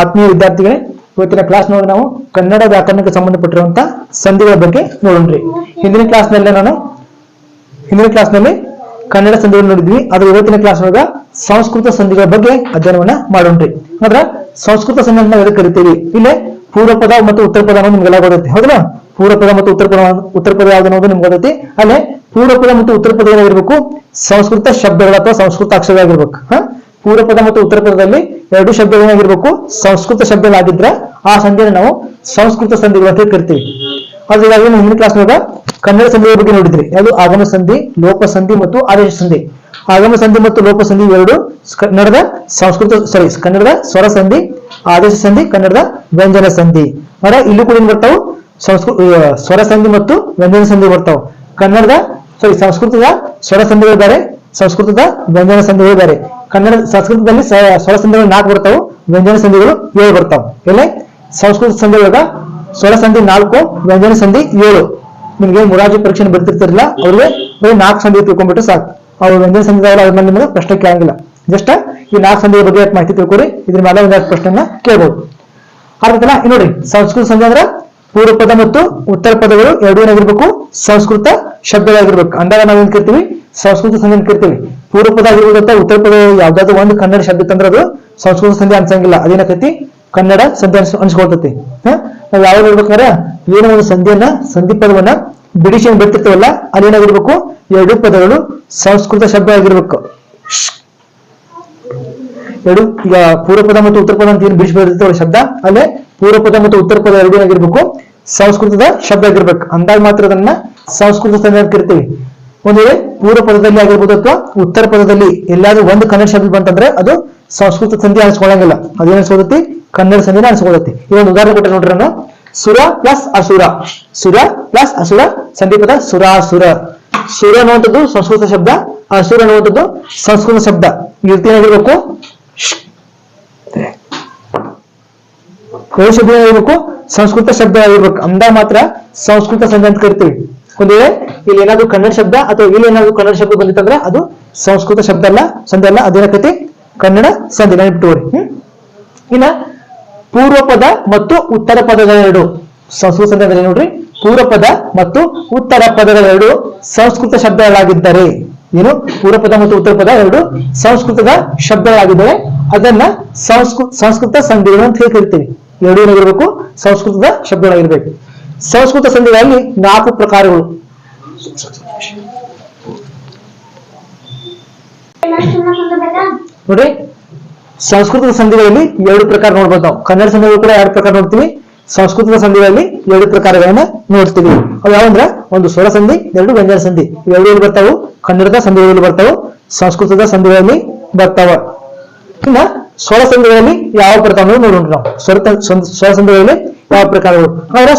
ಆತ್ಮೀಯ ವಿದ್ಯಾರ್ಥಿಗಳೇ, ಇವತ್ತಿನ ಕ್ಲಾಸ್ ನೋಡಿ ನಾವು ಕನ್ನಡ ವ್ಯಾಕರಣಕ್ಕೆ ಸಂಬಂಧಪಟ್ಟಿರುವಂತ ಸಂಧಿಗಳ ಬಗ್ಗೆ ನೋಡೋಣ್ರಿ ಹಿಂದಿನ ಕ್ಲಾಸ್ನಲ್ಲಿ ನಾನು, ಹಿಂದಿನ ಕ್ಲಾಸ್ನಲ್ಲಿ ಕನ್ನಡ ಸಂಧಿಗಳು ನೋಡಿದ್ವಿ. ಆದ್ರೆ ಇವತ್ತಿನ ಕ್ಲಾಸ್ ಒಳಗ ಸಂಸ್ಕೃತ ಸಂಧಿಗಳ ಬಗ್ಗೆ ಅಧ್ಯಯನವನ್ನ ಮಾಡೋಣ್ರಿ ಅಂದ್ರ ಸಂಸ್ಕೃತ ಸಂಧಿ ಅಂತ ಕರಿತೀವಿ? ಇಲ್ಲೇ ಪೂರ್ವ ಪದ ಮತ್ತು ಉತ್ತರ ಪದ ಅನ್ನೋದು ನಿಮ್ಗೆಲ್ಲ ಗೊತ್ತೈತಿ ಹೌದಾ ಪೂರ್ವ ಪದ ಮತ್ತು ಉತ್ತರ ಪದ ಉತ್ತರ ಪದ ಯಾವ್ದು ಅನ್ನೋದು ನಿಮ್ಗೆ ಗೊತ್ತೈತಿ? ಅಲ್ಲೇ ಪೂರ್ವ ಪದ ಮತ್ತು ಉತ್ತರ ಪದ ಏನಾಗಿರ್ಬೇಕು? ಸಂಸ್ಕೃತ ಶಬ್ದಗಳ ಅಥವಾ ಸಂಸ್ಕೃತ ಅಕ್ಷರಗಳಾಗಿರ್ಬೇಕು ಹಾ? ಪೂರ್ವ ಪದ ಮತ್ತು ಉತ್ತರ ಪದದಲ್ಲಿ ಎರಡು ಶಬ್ದಗಳಾಗಿರ್ಬೇಕು ಸಂಸ್ಕೃತ ಶಬ್ದಗಳಾಗಿದ್ರೆ ಆ ಸಂಧಿಯನ್ನು ನಾವು ಸಂಸ್ಕೃತ ಸಂಧಿಗಳು ಅಂತ ಕರಿತೀವಿ. ಅದು ಈಗಾಗಲೇ ಹಿಂದಿನ ಕ್ಲಾಸ್ ಕನ್ನಡ ಸಂಧಿಗಳ ಬಗ್ಗೆ ನೋಡಿದ್ರಿ ಅದು ಆಗಮ ಸಂಧಿ, ಲೋಪ ಸಂಧಿ ಮತ್ತು ಆದೇಶ ಸಂಧಿ. ಆಗಮ ಸಂಧಿ ಮತ್ತು ಲೋಪ ಸಂಧಿ ಎರಡು ಕನ್ನಡದ ಸಂಸ್ಕೃತ ಸಾರಿ ಕನ್ನಡದ ಸ್ವರ ಸಂಧಿ, ಆದೇಶ ಸಂಧಿ, ಕನ್ನಡದ ವ್ಯಂಜನ ಸಂಧಿ. ಅಂದ್ರೆ ಇಲ್ಲಿ ಕೂಡ ಏನ್ ಬರ್ತಾವು? ಸಂಸ್ಕೃತ ಸ್ವರ ಸಂಧಿ ಮತ್ತು ವ್ಯಂಜನ ಸಂಧಿ ಬರ್ತಾವ. ಕನ್ನಡದ ಸಾರಿ ಸಂಸ್ಕೃತದ ಸ್ವರ ಸಂಧಿಗಳು ಬೇರೆ, ಸಂಸ್ಕೃತದ ವ್ಯಂಜನ ಸಂಧಿಗಳು ಬೇರೆ. ಕನ್ನಡ ಸಂಸ್ಕೃತದಲ್ಲಿ ಸ್ವರ ಸಂಧಿಗಳು ನಾಲ್ಕು ಬರ್ತಾವು, ವ್ಯಂಜನ ಸಂಧಿಗಳು ಏಳು ಬರ್ತಾವ. ಎಲ್ಲೇ? ಸಂಸ್ಕೃತ ಸಂಧಿ ಒಳಗ ಸ್ವರ ಸಂಧಿ ನಾಲ್ಕು, ವ್ಯಂಜನ ಸಂಧಿ ಏಳು. ನಿಮ್ಗೆ ಮುರಾಜಿ ಪರೀಕ್ಷೆ ಬರ್ತಿರ್ತಿರಲಿಲ್ಲ ಅವ್ರಿಗೆ ಬರೀ ನಾಲ್ಕು ಸಂಧಿ ತಿಳ್ಕೊಂಡ್ಬಿಟ್ಟು ಸಾಕು. ಅವ್ರು ವ್ಯಂಜನ ಸಂಧಿದವರು ಅದ್ರ ಮೇಲೆ ನಿಮಗೆ ಪ್ರಶ್ನೆ ಕೇಳಂಗಿಲ್ಲ. ಜಸ್ಟ್ ಈ ನಾಲ್ಕು ಸಂಧಿಯ ಬಗ್ಗೆ ಮಾಹಿತಿ ತಿಳ್ಕೊರಿ, ಇದ್ರ ಮೇಲೆ ಒಂದಷ್ಟು ಪ್ರಶ್ನೆನ ಕೇಳ್ಬೋದು. ಇನ್ನು ನೋಡಿ, ಸಂಸ್ಕೃತ ಸಂಧಿ ಅಂದ್ರೆ ಪೂರ್ವ ಪದ ಮತ್ತು ಉತ್ತರ ಪದಗಳು ಎರಡೂ ಏನಾಗಿರ್ಬೇಕು? ಸಂಸ್ಕೃತ ಶಬ್ದಗಳಾಗಿರ್ಬೇಕು. ಅಂದಾಗ ನಾವ್ ಏನ್ ಕರಿತೀವಿ? ಸಂಸ್ಕೃತ ಸಂಧಿ ಅಂತ ಕರಿತೀವಿ. ಪೂರ್ವ ಪದ ಆಗಿರ್ಬೋದು ಅಥವಾ ಉತ್ತರ ಪದ, ಯಾವ್ದಾದ್ರು ಒಂದು ಕನ್ನಡ ಶಬ್ದ ತಂದ್ರೆ ಅದು ಸಂಸ್ಕೃತ ಸಂಧಿ ಅನ್ಸಂಗಿಲ್ಲ. ಅದೇನಕೈತಿ ಕನ್ನಡ ಸಂಧಿ ಅನ್ಸ್ ಅನ್ಸ್ಕೊಳ್ತೈತಿ? ನಾವ್ ಯಾವಾಗ ಹೇಳ್ಬೇಕಾದ್ರೆ ಏನೋ ಒಂದು ಸಂಧಿಯನ್ನ, ಸಂಧಿ ಪದವನ್ನ ಬಿಡಿಸಿ ಬಿಡ್ತಿರ್ತೀವಲ್ಲ ಅಲ್ಲಿ ಏನಾಗಿರ್ಬೇಕು? ಎರಡು ಪದಗಳು ಸಂಸ್ಕೃತ ಶಬ್ದ ಆಗಿರ್ಬೇಕು. ಎರಡು, ಈಗ ಪೂರ್ವ ಪದ ಮತ್ತು ಉತ್ತರ ಪದ ಅಂತ ಏನು ಬಿಡಿಸಿ ಬರ್ತೈತೆ ಶಬ್ದ, ಅಲ್ಲೇ ಪೂರ್ವ ಪದ ಮತ್ತು ಉತ್ತರ ಪದ ಎರಡು ಏನಾಗಿರ್ಬೇಕು? ಸಂಸ್ಕೃತದ ಶಬ್ದ ಆಗಿರ್ಬೇಕು. ಅಂದಾಗ ಮಾತ್ರ ಅದನ್ನ ಸಂಸ್ಕೃತ ಸಂಧಿ ಅಂತ ಕರಿತೀವಿ. ಒಂದು ವೇಳೆ ಪೂರ್ವ ಪದದಲ್ಲಿ ಆಗಿರ್ಬೋದು ಅಥವಾ ಉತ್ತರ ಪದದಲ್ಲಿ ಎಲ್ಲಾದ್ರೂ ಒಂದು ಕನ್ನಡ ಶಬ್ದ ಬಂತಂದ್ರೆ ಅದು ಸಂಸ್ಕೃತ ಸಂಧಿ ಅನ್ಸ್ಕೊಳ್ಳಂಗಿಲ್ಲ. ಅದೇನ ಅನ್ಸ್ಕೊಳತಿ ಕನ್ನಡ ಸಂಧಿನ ಅನ್ಸ್ಕೊಳತಿ ಒಂದು ಉದಾಹರಣೆ ಕೊಟ್ಟರೆ ನೋಡ್ರಿ ನಾನು ಸುರ ಪ್ಲಸ್ ಅಸುರ. ಸುರ ಪ್ಲಸ್ ಅಸುರ ಸಂಧಿ ಪದ ಸುರಾಸುರ ಸುರ ಅನ್ನುವಂಥದ್ದು ಸಂಸ್ಕೃತ ಶಬ್ದ, ಅಸುರ ಅನ್ನುವಂಥದ್ದು ಸಂಸ್ಕೃತ ಶಬ್ದ. ರೀತಿ ಏನಾಗಿರ್ಬೇಕು? ಶಬ್ದ ಆಗಿರ್ಬೇಕು ಸಂಸ್ಕೃತ ಶಬ್ದ ಆಗಿರ್ಬೇಕು. ಅಂದಾಗ ಮಾತ್ರ ಸಂಸ್ಕೃತ ಸಂಧಿ ಅಂತ ಕರಿತೀವಿ. ಒಂದು ಇಲ್ಲಿ ಏನಾದ್ರು ಕನ್ನಡ ಶಬ್ದ ಅಥವಾ ಇಲ್ಲಿ ಏನಾದ್ರು ಕನ್ನಡ ಶಬ್ದ ಬಂದಿತ್ತಂದ್ರೆ ಅದು ಸಂಸ್ಕೃತ ಶಬ್ದ ಅಲ್ಲ ಸಂಧಿ ಅಲ್ಲ ಅದೇನಕತಿ ಕನ್ನಡ ಸಂಧಿ ನೆನಪಿಟ್ಟುವರಿ ಹ್ಮ್. ಇನ್ನ ಪೂರ್ವ ಪದ ಮತ್ತು ಉತ್ತರ ಪದಗಳೆರಡು ಸಂಸ್ಕೃತ ಸಂಧಿ ಅಂದ್ರೆ ನೋಡ್ರಿ. ಪೂರ್ವ ಪದ ಮತ್ತು ಉತ್ತರ ಪದಗಳೆರಡು ಸಂಸ್ಕೃತ ಶಬ್ದಗಳಾಗಿದ್ದರೆ ಏನು? ಪೂರ್ವ ಪದ ಮತ್ತು ಉತ್ತರ ಪದ ಎರಡು ಸಂಸ್ಕೃತದ ಶಬ್ದಗಳಾಗಿದ್ದರೆ ಅದನ್ನ ಸಂಸ್ಕೃತ ಸಂಸ್ಕೃತ ಸಂಧಿಗಳು ಅಂತ ಹೇಳಿ ಕರಿತೀವಿ. ಎರಡು ಏನಾಗಿರ್ಬೇಕು? ಸಂಸ್ಕೃತದ ಶಬ್ದಗಳಾಗಿರ್ಬೇಕು. ಸಂಸ್ಕೃತ ಸಂಧಿಗಳಲ್ಲಿ ನಾಲ್ಕು ಪ್ರಕಾರಗಳು ನೋಡ್ರಿ ಸಂಸ್ಕೃತದ ಸಂಧಿಗಳಲ್ಲಿ ಎರಡು ಪ್ರಕಾರ ನೋಡ್ಬೋದು ನಾವು ಕನ್ನಡ ಸಂಧಿಗಳು ಕೂಡ ಎರಡು ಪ್ರಕಾರ ನೋಡ್ತೀವಿ ಸಂಸ್ಕೃತದ ಸಂಧಿಗಳಲ್ಲಿ ಎರಡು ಪ್ರಕಾರಗಳನ್ನ ನೋಡ್ತೀವಿ ಅವು ಯಾವಂದ್ರ ಒಂದು ಸ್ವರ ಸಂಧಿ ಎರಡು ವ್ಯಂಜನ ಸಂಧಿ. ಇವೆರಡು ಎಲ್ಲಿ ಬರ್ತಾವು? ಕನ್ನಡದ ಸಂಧಿಗಳಲ್ಲಿ ಬರ್ತಾವು? ಸಂಸ್ಕೃತದ ಸಂಧಿಗಳಲ್ಲಿ ಬರ್ತಾವ. ಇನ್ನ ಸ್ವರ ಸಂಧಿಗಳಲ್ಲಿ ಯಾವ ಬರ್ತಾವ ಅನ್ನೋದು ನೋಡೋಣ ನಾವು ಸ್ವರ ಸಂ- ಸ್ವರ ಸಂಧಿಗಳಲ್ಲಿ ಯಾವ ಪ್ರಕಾರಗಳು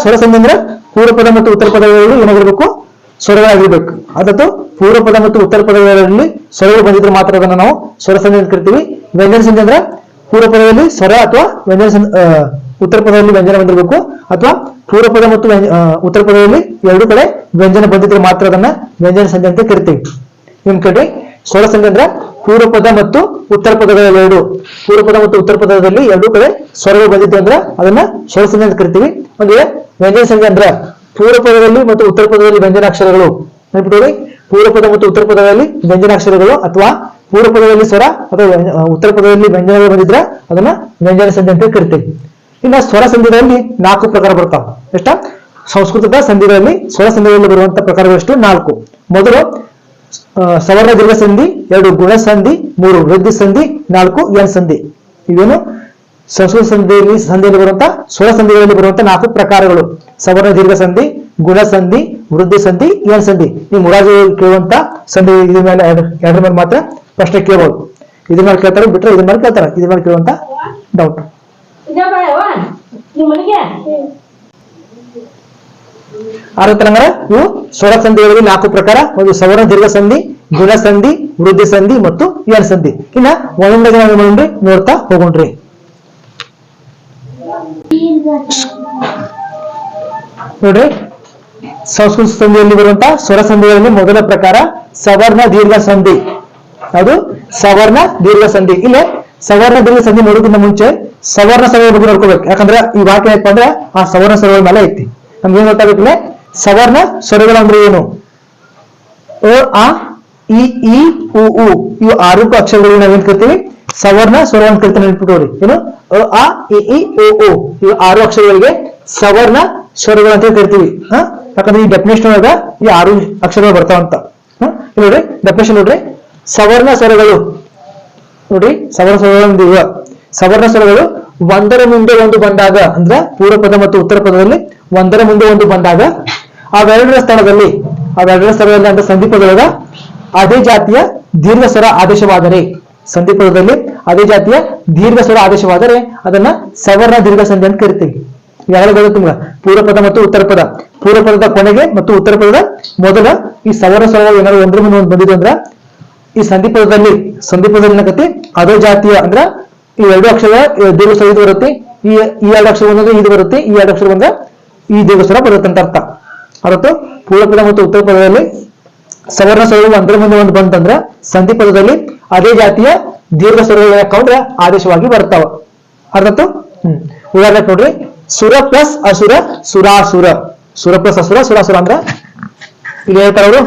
ಸ್ವರ ಸಂಧಿ ಅಂದ್ರೆ ಪೂರ್ವ ಪದ ಮತ್ತು ಉತ್ತರ ಪದಗಳು ಏನಾಗಿರ್ಬೇಕು? ಸ್ವರಗಳಾಗಿರ್ಬೇಕು. ಅದತ್ತು ಪೂರ್ವ ಪದ ಮತ್ತು ಉತ್ತರ ಪದಗಳಲ್ಲಿ ಸ್ವರಗಳು ಬಂದಿದ್ರೆ ಮಾತ್ರ ಅದನ್ನ ನಾವು ಸ್ವರ ಸಂಧಿ ಅಂತ ಕರಿತೀವಿ. ವ್ಯಂಜನ ಸಂಧಿ ಅಂದ್ರೆ ಪೂರ್ವ ಪದದಲ್ಲಿ ಸ್ವರ ಅಥವಾ ವ್ಯಂಜನ ಉತ್ತರ ಪದದಲ್ಲಿ ವ್ಯಂಜನ ಬಂದಿರಬೇಕು. ಅಥವಾ ಪೂರ್ವಪದ ಮತ್ತು ಉತ್ತರ ಪದದಲ್ಲಿ ಎರಡು ಕಡೆ ವ್ಯಂಜನ ಬಂದಿದ್ರೆ ಮಾತ್ರ ಅದನ್ನ ವ್ಯಂಜನ ಸಂಧಿ ಅಂತ ಕರಿತೀವಿ. ನಿಮ್ ಕಡೆ ಸ್ವರ ಸಂಧಿ ಅಂದ್ರೆ ಪೂರ್ವ ಪದ ಮತ್ತು ಉತ್ತರ ಪದಗಳ ಎರಡು. ಪೂರ್ವಪದ ಮತ್ತು ಉತ್ತರ ಪದದಲ್ಲಿ ಎರಡು ಕಡೆ ಸ್ವರಗಳು ಬಂದಿತ್ತು ಅಂದ್ರೆ ಅದನ್ನ ಸ್ವರ ಸಂಧಿ ಅಂತ ಕರಿತೀವಿ. ವೇಳೆ ವ್ಯಂಜನ ಸಂಧಿ ಅಂದ್ರ ಪೂರ್ವಪದದಲ್ಲಿ ಮತ್ತು ಉತ್ತರ ಪದದಲ್ಲಿ ವ್ಯಂಜನಾಕ್ಷರಗಳು. ನೆನಪಿಟ್ಟುಕೊಳ್ಳಿ ಪೂರ್ವಪದ ಮತ್ತು ಉತ್ತರ ಪದದಲ್ಲಿ ವ್ಯಂಜನಾಕ್ಷರಗಳು ಅಥವಾ ಪೂರ್ವಪದದಲ್ಲಿ ಸ್ವರ ಅಥವಾ ಉತ್ತರ ಪದದಲ್ಲಿ ವ್ಯಂಜನಗಳು ಬಂದಿದ್ರೆ ಅದನ್ನ ವ್ಯಂಜನ ಸಂಧಿ ಅಂತ ಕರಿತೀವಿ. ಇನ್ನ ಸ್ವರ ಸಂಧಿಗಳಲ್ಲಿ ನಾಲ್ಕು ಪ್ರಕಾರ ಬರ್ತಾವ. ಎಷ್ಟ? ಸಂಸ್ಕೃತದ ಸಂಧಿಗಳಲ್ಲಿ ಸ್ವರ ಸಂಧಿಗಳಲ್ಲಿ ಬರುವಂತ ಪ್ರಕಾರಗಳಷ್ಟು ನಾಲ್ಕು. ಮೊದಲು ಸವರ್ಣ ದೀರ್ಘ ಸಂಧಿ, ಎರಡು ಗುಣ ಸಂಧಿ, ಮೂರು ವೃದ್ಧಿ ಸಂಧಿ, ನಾಲ್ಕು ಎನ್ ಸಂಧಿ. ಇವೇನು? ಸಂಸ್ಕೃತ ಸಂಧಿಯಲ್ಲಿ ಸಂಧಿಯಲ್ಲಿ ಬರುವಂತ ಸ್ವರ ಸಂಧಿಗಳಲ್ಲಿ ಬರುವಂತ ನಾಲ್ಕು ಪ್ರಕಾರಗಳು. ಸವರ್ಣ ದೀರ್ಘ ಸಂಧಿ, ಗುಣ ಸಂಧಿ, ವೃದ್ಧಿ ಸಂಧಿ ಏನ್ ಸಂಧಿ. ನೀವು ಮುರಾಜಿ ಕೇಳುವಂತ ಸಂಧಿ ಇದ್ರ ಮೇಲೆ ಎರಡ್- ಎರಡರ ಮೇಲೆ ಮಾತ್ರ ಪ್ರಶ್ನೆ ಕೇಳಬಹುದು ಇದ್ರ ಮೇಲೆ ಕೇಳ್ತಾರೆ, ಬಿಟ್ರೆ ಇದ್ರ ಮೇಲೆ ಕೇಳ್ತಾರೆ. ಇದ್ರ ಮೇಲೆ ಕೇಳುವಂತ ಡೌಟ್ ಆರತರಂಗರ ಇವು ಸ್ವರ ಸಂಧಿಗಳಲ್ಲಿ ನಾಲ್ಕು ಪ್ರಕಾರ, ಒಂದು ಸವರ್ಣ, ದೀರ್ಘ ಸಂಧಿ, ಗುಣ ಸಂಧಿ, ವೃದ್ಧಿ ಸಂಧಿ ಮತ್ತು ಎನ್ ಸಂಧಿ. ಇನ್ನ ಒಂದೊಂದೇ ನಾವು ನೋಡ್ರಿ ನೋಡ್ತಾ ಹೋಗೋಣ್ರಿ ನೋಡ್ರಿ, ಸಂಸ್ಕೃತ ಸಂಧಿಯಲ್ಲಿ ಬರುವಂತ ಸ್ವರ ಸಂಧಿಗಳಲ್ಲಿ ಮೊದಲ ಪ್ರಕಾರ ಸವರ್ಣ, ದೀರ್ಘ ಸಂಧಿ. ಅದು ಸವರ್ಣ, ದೀರ್ಘ ಸಂಧಿ. ಇಲ್ಲೇ ಸವರ್ಣ, ದೀರ್ಘ ಸಂಧಿ ನೋಡೋದಕ್ಕಿಂತ ಮುಂಚೆ ಸವರ್ಣ ಸ್ವರಗಳ ಬಗ್ಗೆ ನೋಡ್ಕೋಬೇಕು. ಯಾಕಂದ್ರೆ ಈ ವಾಕ್ಯ ಏನಪ್ಪ ಅಂದ್ರೆ ಆ ಸವರ್ಣ ಸ್ವರಗಳ ಮೇಲೆ ಐತಿ. ನಮ್ಗೆ ಏನ್ ಸವರ್ಣ ಸ್ವರಗಳು ಅಂದ್ರೆ ಏನು? ಅ, ಆ, ಇ ಈ ಉ ಉ. ಇವು ಆರು ಅಕ್ಷರಗಳು ನಾವೇನ್ ಕರಿತೀವಿ? ಸವರ್ಣ ಸ್ವರ ಅಂತ ಕರಿತಾರೆ ನೆನ್ಪಿಟ್ಟವ್ರಿ ಏನು? ಅ, ಆ, ಇ ಉ ಇವು ಆರು ಅಕ್ಷರಗಳಿಗೆ ಸವರ್ಣ ಸ್ವರಗಳು ಅಂತ ಕರಿತೀವಿ. ಹಾ? ಯಾಕಂದ್ರೆ ಈ ಡೆಫಿನೇಷನ್ ಒಳಗ ಈ ಆರು ಅಕ್ಷರಗಳು ಬರ್ತಾವಂತ ಇಲ್ಲಿ ನೋಡ್ರಿ ಡೆಫಿನೇಷನ್ ನೋಡ್ರಿ. ಸವರ್ಣ ಸ್ವರಗಳು. ನೋಡ್ರಿ, ಸವರ್ಣ ಸ್ವರಗಳು ಇವ. ಸವರ್ಣ ಸ್ವರಗಳು ಒಂದರ ಮುಂದೆ ಒಂದು ಬಂದಾಗ, ಅಂದ್ರೆ ಪೂರ್ವ ಪದ ಮತ್ತು ಉತ್ತರ ಪದದಲ್ಲಿ ಒಂದರ ಮುಂದೆ ಒಂದು ಬಂದಾಗ ಅವೆರಡರ ಸ್ಥಳದಲ್ಲಿ ಅವೆರಡರ ಸ್ಥಳದಲ್ಲಿ ಅಂತ ಸಂಧಿ ಪದದೊಳಗ ಅದೇ ಜಾತಿಯ ದೀರ್ಘ ಸ್ವರ ಆದೇಶವಾದರೆ ಸಂಧಿಪದದಲ್ಲಿ ಅದೇ ಜಾತಿಯ ದೀರ್ಘ ಸ್ವರ ಆದೇಶವಾದರೆ ಅದನ್ನ ಸವರ್ಣ ದೀರ್ಘ ಸಂಧಿ ಅಂತ ಕರಿತೀವಿ. ಯಾವಾಗ ಬರುತ್ತೆ ನಿಮ್ಗೆ? ಪೂರ್ವ ಪದ ಮತ್ತು ಉತ್ತರ ಪದ. ಪೂರ್ವ ಪದದ ಕೊನೆಗೆ ಮತ್ತು ಉತ್ತರ ಪದದ ಮೊದಲ ಈ ಸವರ್ಣ ಸ್ವರ ಏನಾದ್ರು ಒಂದ್ರ ಮುಂದೆ ಒಂದು ಬಂದಿದೆ ಅಂದ್ರ, ಈ ಸಂದೀಪದಲ್ಲಿ ಸಂದೀಪದಲ್ಲಿ ಏನಾಗುತ್ತೆ ಅದೇ ಜಾತಿಯ ಅಂದ್ರ ಈ ಎರಡು ಅಕ್ಷರ ದೀರ್ಘ ಸ್ವರ ಇದು ಬರುತ್ತೆ, ಈ ಎರಡು ಅಕ್ಷರ ಬಂದಾಗ ಇದು ಬರುತ್ತೆ, ಈ ಎರಡು ಅಕ್ಷರ ಬಂದ ಈ ದೇವಸ್ಥಾನ ಬರುತ್ತೆ ಅಂತ ಅರ್ಥ. ಹೊರತು ಪೂರ್ವ ಪದ ಮತ್ತು ಉತ್ತರ ಪದದಲ್ಲಿ ಸವರ್ಣ ಸ್ವರಗಳು ಒಂದರ ಮುಂದೆ ಒಂದು ಬಂತಂದ್ರ ಸಂಧಿ ಪದದಲ್ಲಿ ಅದೇ ಜಾತಿಯ ದೀರ್ಘ ಸ್ವರಗಳು ಯಾಕಂದ್ರೆ ಆದೇಶವಾಗಿ ಬರ್ತಾವ ಅರ್ಥ ಹ್ಮ್. ಉದಾಹರಣೆ ನೋಡ್ರಿ ಸುರ ಪ್ಲಸ್ ಅಸುರ ಸುರಾಸುರ. ಸುರ ಪ್ಲಸ್ ಅಸುರ ಸುರಾಸುರ ಅಂದ್ರ ಇಲ್ಲಿ ಹೇಳ್ತಾರ ಅವರು.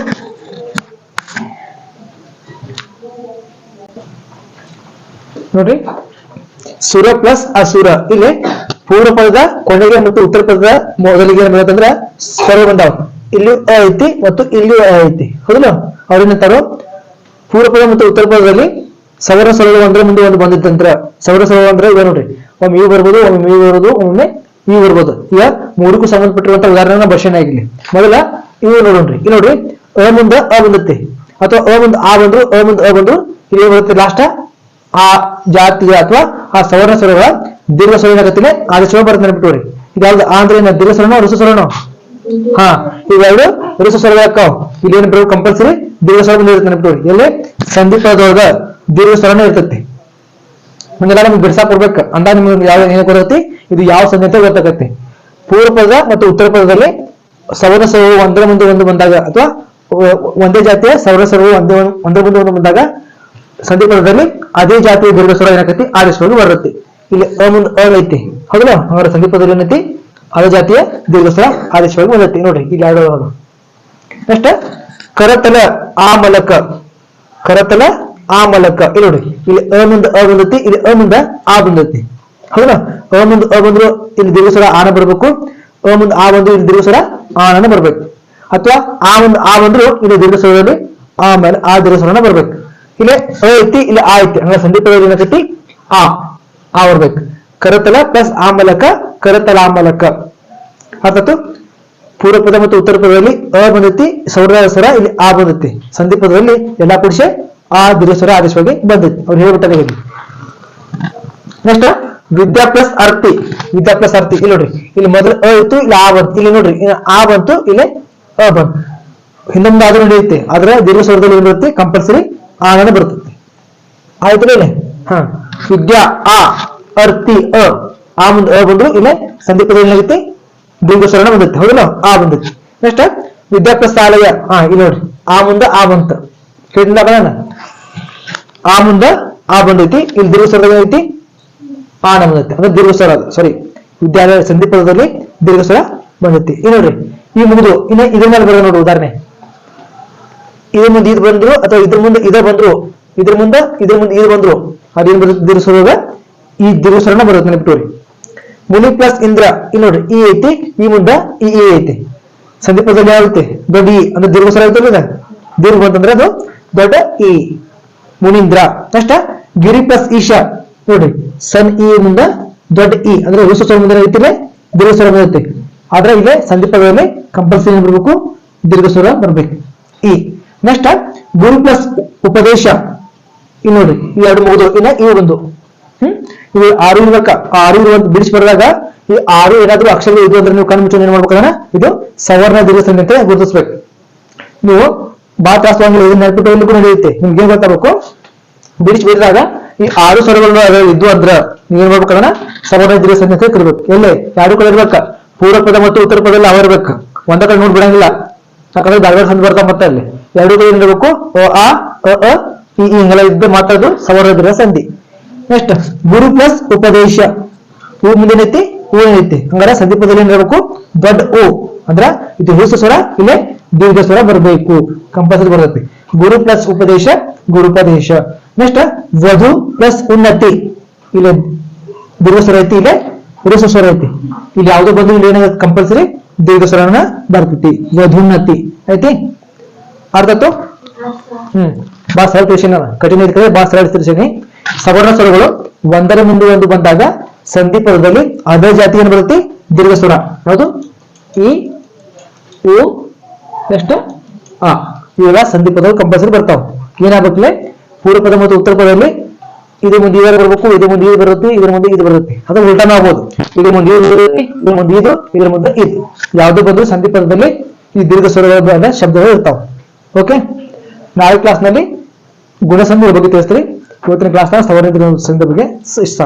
ನೋಡ್ರಿ. ಸುರ ಪ್ಲಸ್ ಅಸುರ. ಇಲ್ಲಿ ಪೂರ್ವ ಪದದ ಕೊನೆಗೆ ಮತ್ತು ಉತ್ತರ ಪದದ ಮೊದಲಿಗೆ ಏನ್ ಬರುತ್ತಂದ್ರ ಸ್ವರ ಬಂದಾವ ಇಲ್ಲಿ ಅ ಐತಿ ಮತ್ತು ಇಲ್ಲಿ ಅ ಐತಿ. ಹೌದಲ್ಲ? ಅವ್ರೇನಂತಾರೋ ಪೂರ್ವ ಪದ ಮತ್ತು ಉತ್ತರ ಪದದಲ್ಲಿ ಸವರ ಸ್ವರಗಳು ಅಂದ್ರೆ ಮುಂದೆ ಒಂದು ಬಂದಿದ್ದಂತ್ರ ಸವರ ಸ್ವರ ಅಂದ್ರೆ ಇವ ನೋಡ್ರಿ. ಒಮ್ಮೆ ಇವು ಬರ್ಬೋದು, ಒಮ್ಮೆ ಇವು ಬರ್ಬೋದು, ಒಮ್ಮೆ ಇವು ಬರ್ಬೋದು. ಈಗ ಮೂರಕ್ಕೂ ಸಂಬಂಧಪಟ್ಟಿರುವಂತ ಉದಾಹರಣೆ ಭಾಷಣ ಆಗಿರ್ಲಿ. ಮೊದಲ ಇವು ನೋಡ್ರಿ ಇಲ್ಲಿ ನೋಡ್ರಿ. ಅ ಮುಂದ ಅ ಬಂದತ್ತೆ ಅಥವಾ ಅ ಮುಂದ ಆ ಬಂದ್ರು, ಅ ಮುಂದ ಅ ಬಂದ್ರು. ಇಲ್ಲಿ ಬರುತ್ತೆ? ಲಾಸ್ಟ್ ಆ ಜಾತಿಯ ಅಥವಾ ಆ ಸವರ್ಣ ಸ್ವರಗಳ ದೀರ್ಘ ಸ್ವರನ ಗತಿಲೆ ಆದೇಶ ಬರುತ್ತೆ ಬರ್ತಾನೆ ಈಗ ಯಾವ್ದು ಆ ಅಂದ್ರೆ ಏನು ದೀರ್ಘ ಸ್ವರಣ ಋಸು ಸ್ವರಣ? ಹಾ ಇವೆರಡು ಋಸು ಸ್ವರಗಳು ಅಕ್ಕಾವ್ ಇಲ್ಲಿ ಏನ್ ಕಂಪಲ್ಸರಿ ದೀರ್ಘ ಸ್ವರ ಬಂದಿರುತ್ತೆ ನೆನಪಿಟ್ಟವ್ರಿ ಎಲ್ಲಿ? ಸಂಧಿ ಪದದೊಳಗ ದೀರ್ಘ ಸ್ವರಣ ಇರ್ತೈತಿ. ಮುಂದೆಲ್ಲ ನಿಮ್ಗೆ ಬಿಡ್ಸಾಕ್ ಕೊಡ್ಬೇಕು. ಅಂದಾಗ ನಿಮ್ಗೆ ಯಾವ ಏನೇ ಗೊತ್ತೈತಿ ಇದು ಯಾವ ಸಂಧಿ ಅಂತ ಗೊತ್ತಾಗತ್ತೆ. ಪೂರ್ವ ಪದ ಮತ್ತು ಉತ್ತರ ಪದದಲ್ಲಿ ಸವರ್ಣ ಸ್ವರವು ಒಂದರ ಮುಂದೆ ಒಂದು ಬಂದಾಗ ಅಥವಾ ಒಂದೇ ಜಾತಿಯ ಸವರ್ಣ ಸ್ವರವು ಒಂದೇ ಒಂದರ ಮುಂದೆ ಒಂದು ಬಂದಾಗ ಸಂಧಿ ಪದದಲ್ಲಿ ಅದೇ ಜಾತಿಯ ದೀರ್ಘ ಸ್ವರ ಏನಾಗತ್ತಿ? ಆದೇಶವಾಗಿ ಬರುತ್ತೆ. ಇಲ್ಲಿ ಅ ಮುಂದೆ ಅ ಐತಿ. ಹೌದಲ್ಲ? ಅವರ ಸಂಧಿ ಪದದಲ್ಲಿ ಏನೈತಿ? ಅದೇ ಜಾತಿಯ ದೀರ್ಘ ಸ್ವರ ಆದೇಶವಾಗಿ ಬಂದೈತಿ ನೋಡ್ರಿ, ಇಲ್ಲಿ ಅದು ನೆಕ್ಸ್ಟ್, ಕರತಲ ಆ ಮಲಕ ಕರತಲ ಆ ಮಲಕ ಇಲ್ಲಿ ನೋಡಿ ಇಲ್ಲಿ ಅ ಮುಂದ ಅ ಬಂದೈತಿ, ಇಲ್ಲಿ ಅ ಮುಂದ ಆ ಬಂದೈತಿ. ಹೌದಾ ಅ ಮುಂದ ಅ ಬಂದ್ರು ಇಲ್ಲಿ ದೀರ್ಘ ಸ್ವರ ಆನ ಬರ್ಬೇಕು. ಅ ಮುಂದ ಆ ಬಂದ್ರು ಇಲ್ಲಿ ದೀರ್ಘ ಸ್ವರ ಆನನ ಬರ್ಬೇಕು. ಅಥವಾ ಆ ಮುಂದ ಆ ಬಂದ್ರು ಇಲ್ಲಿ ದೀರ್ಘ ಆ ಆಮೇಲೆ ಆ ದೀರ್ಘ ಸ್ವರನ ಬರ್ಬೇಕು. ಇಲ್ಲಿ ಅ ಐತಿ, ಇಲ್ಲಿ ಆ ಐತಿ. ಹಂಗ ಸಂದೀಪದಲ್ಲಿ ಏನಾಗತಿ ಆ. ಆ ಬರ್ಬೇಕು ಕರತಲ ಪ್ಲಸ್ ಆಮಲಕ ಮಲಕ ಕರತಲ ಆಮಲಕ ಮಲಕ. ಅರ್ಥಾತು ಪೂರ್ವ ಪದ ಮತ್ತು ಉತ್ತರ ಪದದಲ್ಲಿ ಅ ಬಂದೈತಿ ಸೌರ ಸ್ವರ, ಇಲ್ಲಿ ಆ ಬಂದೈತಿ. ಸಂಧಿ ಪದದಲ್ಲಿ ಎಲ್ಲಾ ಪುರುಷ, ಆ ಸ್ವರ ಆದೇಶವಾಗಿ ಬಂದೈತಿ. ಅವ್ರು ಹೇಳ್ಬಿಟ್ಟಾರೆ ಹೇಳಿ. Next, Vidya plus Arthi Vidya plus Arthi ಇಲ್ಲಿ ನೋಡ್ರಿ. ಇಲ್ಲಿ ಮೊದಲು ಅ ಇತ್ತು, ಇಲ್ಲಿ ಆ ಬಂತು. ಇಲ್ಲಿ ನೋಡ್ರಿ. ಆ ಬಂತು, ಇಲ್ಲಿ ಅ ಬಂತು. ಹಿಂದೊಂದು ಆದ್ರೂ ನಡೆಯುತ್ತೆ. ಆದ್ರೆ ದೀರ್ಘ ಸ್ವರದಲ್ಲಿ ಏನ್ ಬರುತ್ತೆ? ಕಂಪಲ್ಸರಿ ಆನಂದ ಬರ್ತೈತಿ. ಆಯ್ತು ಇಲ್ಲಿ? ಹಾ. ವಿದ್ಯಾ ಆ, ಅರ್ತಿ, ಅ. ಆ ಮುಂದೆ ಅ ಬಂದ್ರು, ಇಲ್ಲೇ ಸಂಧಿ ಪದ ಏನಾಗುತ್ತೆ? ದೀರ್ಘ ಸ್ವರಣ ಬಂದೈತಿ ಹೌದಲ್ಲ? ಆ ಬಂದೈತಿ ನೆಕ್ಸ್ಟ್, ವಿದ್ಯಾಪ್ರಸಾಲಯ. ಆ, ಇಲ್ಲಿ ನೋಡ್ರಿ. ಆ ಮುಂದೆ ಆ ಬಂತ. ಕೇಳಿದ ಬರೋಣ? ಆ ಮುಂದ ಆ ಬಂದೈತಿ. ಇಲ್ಲಿ ದೀರ್ಘ ಸ್ವರದ ಐತಿ ಆ ಬಂದೈತಿ. ಅಂದ್ರೆ ದೀರ್ಘ ಸ್ವರ ಸಾರಿ ವಿದ್ಯಾಲಯ ಸಂಧಿ ಪದದಲ್ಲಿ ದೀರ್ಘ ಸ್ವರ ಬಂದೈತಿ. ಇಲ್ಲಿ ನೋಡ್ರಿ. ಈ ಮುಗಿದು ಇನ್ನ ಇದ್ರ ಮೇಲೆ ಬರೋಣ ನೋಡ್ರಿ ಉದಾಹರಣೆ. ಇದ್ರ ಮುಂದೆ ಇದು ಬಂದ್ರು ಅಥವಾ ಇದ್ರ ಮುಂದೆ ಇದ ಬಂದ್ರು? ಇದ್ರ ಮುಂದೆ ಇದ್ರ ಮುಂದೆ ಇದು ಬಂದ್ರು? ಅದೇನ್ ಬರುತ್ತೆ ದೀರ್ಘ ಸ್ವರದಾಗ ಈ ದೀರ್ಘ ಸ್ವರನ ಬರುತ್ತೆ ನೆನಪಿಟ್ಟವ್ರಿ ಮುನಿ ಪ್ಲಸ್ ಇಂದ್ರ, ಇಲ್ಲಿ ನೋಡ್ರಿ, ಈ ಐತಿ, ಈ ಮುಂದ ಈ ಎ ಐತಿ. ಸಂದೀಪದಲ್ಲಿ ಐತಿ? ದೊಡ್ಡ ಇ, ಅಂದ್ರೆ ದೀರ್ಘಸ್ವರ ದೀರ್ಘ ಅಂತಂದ್ರೆ ಅದು ದೊಡ್ಡ ಇ, ಮುನೀಂದ್ರ. Next Giri plus Isha. ನೋಡ್ರಿ, ಸನ್ ಇ ಮುಂದ ದೊಡ್ಡ ಇ, ಅಂದ್ರೆ ಹೊಸ ಸ್ವರ ಮುಂದೆ ಐತಿಲ್ಲ ದೀರ್ಘ ಸ್ವರ ಬರುತ್ತೆ ಆದ್ರೆ ಇಲ್ಲಿ ಸಂದೀಪಗಳಲ್ಲಿ ಕಂಪಲ್ಸರಿ ಬರ್ಬೇಕು? ದೀರ್ಘ ಸ್ವರ ಬರ್ಬೇಕು. ಇ. ನೆಕ್ಸ್ಟ್, ಗುರು ಪ್ಲಸ್ ಉಪದೇಶ. ಇಲ್ಲಿ ನೋಡ್ರಿ ಈ ಎರಡು ಮುಗಿದು ಇಲ್ಲ ಈ ಒಂದು. ಹ್ಮ್? ಇವು ಆರು ಇರ್ಬೇಕ ಆರು ಇರುವಂತ ಬಿಡಿಸಿ ಬರೆದಾಗ ಈ ಆರು ಏನಾದ್ರೂ ಅಕ್ಷರ ಇದು ಅಂದ್ರೆ ನೀವು ಕಣ್ಣು ಮುಚ್ಚಿ ಏನ್ ಮಾಡ್ಬೇಕಂದ್ರೆ ಇದು ಸವರ್ಣ ದೀರ್ಘ ಸಂಧಿ ಅಂತ ಗುರುತಿಸ್ಬೇಕು. ನೀವು ಬಾ ತ್ರಾಸವಾಗಿಲ್ಲ ಇದನ್ನ ನೆನಪಿಟ್ಟು ಇಲ್ಲಿ ಕೂಡ ನಡೆಯುತ್ತೆ. ನಿಮ್ಗೆ ಏನ್ ಗೊತ್ತಾಗಬೇಕು? ಬಿಡಿಸಿ ಬಿಡಿದಾಗ ಈ ಆರು ಸ್ವರಗಳು ಇದ್ದು ಅಂದ್ರ ನೀವ್ ಏನ್ ಮಾಡ್ಬೇಕಂದ್ರ ಸವರ್ಣ ದೀರ್ಘ ಸಂಧಿ ಅಂತ ಕರಿಬೇಕು. ಎಲ್ಲೇ? ಎರಡು ಕಡೆ ಇರ್ಬೇಕ. ಪೂರ್ವ ಪದ ಮತ್ತು ಉತ್ತರ ಪದ ಅವ ಇರ್ಬೇಕು ಒಂದ ಕಡೆ ನೋಡಿ ಬಿಡಂಗಿಲ್ಲ ಯಾಕಂದ್ರೆ ಬರ್ತಾ ಮತ್ತೆ ಅಲ್ಲಿ. ಎರಡು ಕಡೆ ಇರಬೇಕು? ಅ, ಆ, ಅ ಅ ಈ ಇಂಗಳ ಇದ್ದ ಮಾತಾಡೋದು ಸವರ್ಣ ದೀರ್ಘ ಸಂಧಿ. ನೆಕ್ಸ್ಟ್, ಗುರು ಪ್ಲಸ್ ಉಪದೇಶ. ಹೂ ಹೂ ಏನೈತಿ ಹಂಗಾರೆ ಸಂಧಿ ಪದದಲ್ಲಿ ಏನಿರಬೇಕು ದೊಡ್ಡ ಓ ಅಂದ್ರ ಇದು ಹೂಸ ಸ್ವರ, ಇಲ್ಲಿ ದೀರ್ಘ ಸ್ವರ ಬರಬೇಕು. ಕಂಪಲ್ಸರಿ ಬರ್ತೈತಿ. ಗುರು ಪ್ಲಸ್ ಉಪದೇಶ ಗುರುಪದೇಶ ನೆಕ್ಸ್ಟ್, ವಧು ಪ್ಲಸ್ ಉನ್ನತಿ. ಇಲ್ಲಿ ದೀರ್ಘ ಸ್ವರ ಐತಿ, ಇಲ್ಲಿ ಹುರುಸ ಸ್ವರ ಐತಿ. ಇಲ್ಲಿ ಯಾವ್ದು ಬಂದು ಇಲ್ಲಿ ಏನಾಗುತ್ತೆ? ಕಂಪಲ್ಸರಿ ದೀರ್ಘ ಸ್ವರನ ಬರ್ತೈತಿ. ವಧುನ್ನತಿ ಐತಿ? ಅರ್ಥ ಹ್ಮ್. ಬಾ ಸರಳ ನಾನು ಕಠಿಣ ಇರ್ತದೆ ಬಾ ಸರಳ ಸವರ್ಣ ಸ್ವರಗಳು ಒಂದರ ಮುಂದೆ ಒಂದು ಬಂದಾಗ ಸಂಧಿ ಪದದಲ್ಲಿ ಅದೇ ಜಾತಿ ಏನು ಬರುತ್ತೆ? ದೀರ್ಘ ಸ್ವರ ಹೌದು? ಈ ಉ ನೆಕ್ಸ್ಟ್ ಆ. ಇವೆಲ್ಲ ಸಂಧಿ ಪದಗಳು ಕಂಪಲ್ಸರಿ ಬರ್ತಾವ. ಏನಾಗಬೇಕಲೆ? ಪೂರ್ವ ಪದ ಮತ್ತು ಉತ್ತರ ಪದದಲ್ಲಿ ಇದು ಮುಂದೆ ಇದೇ ಬರಬೇಕು ಇದು ಮುಂದೆ ಇದು ಬರುತ್ತೆ, ಇದ್ರ ಮುಂದೆ ಇದು ಬರುತ್ತೆ. ಅದು ಉಲ್ಟಾನ ಆಗ್ಬೋದು ಇದು ಮುಂದೆ ಇದು ಬರುತ್ತೆ, ಇದ್ರ ಮುಂದೆ ಇದು, ಇದ್ರ ಮುಂದೆ ಇದು. ಯಾವ್ದು ಬಂದ್ರು ಸಂಧಿ ಪದದಲ್ಲಿ ಈ ದೀರ್ಘ ಸ್ವರಗಳ ಶಬ್ದಗಳು ಇರ್ತಾವ. ಓಕೆ ನಾಳೆ ಕ್ಲಾಸ್ನಲ್ಲಿ ಗುಣಸಂಧಿಗಳ ಬಗ್ಗೆ ತಿಳಿಸ್ತೀರಿ? ಇವತ್ತಿನ ಕ್ಲಾಸ್ನ ಸವರ್ಣ ಸಂಧಿ ಬಗ್ಗೆ ಇಷ್ಟ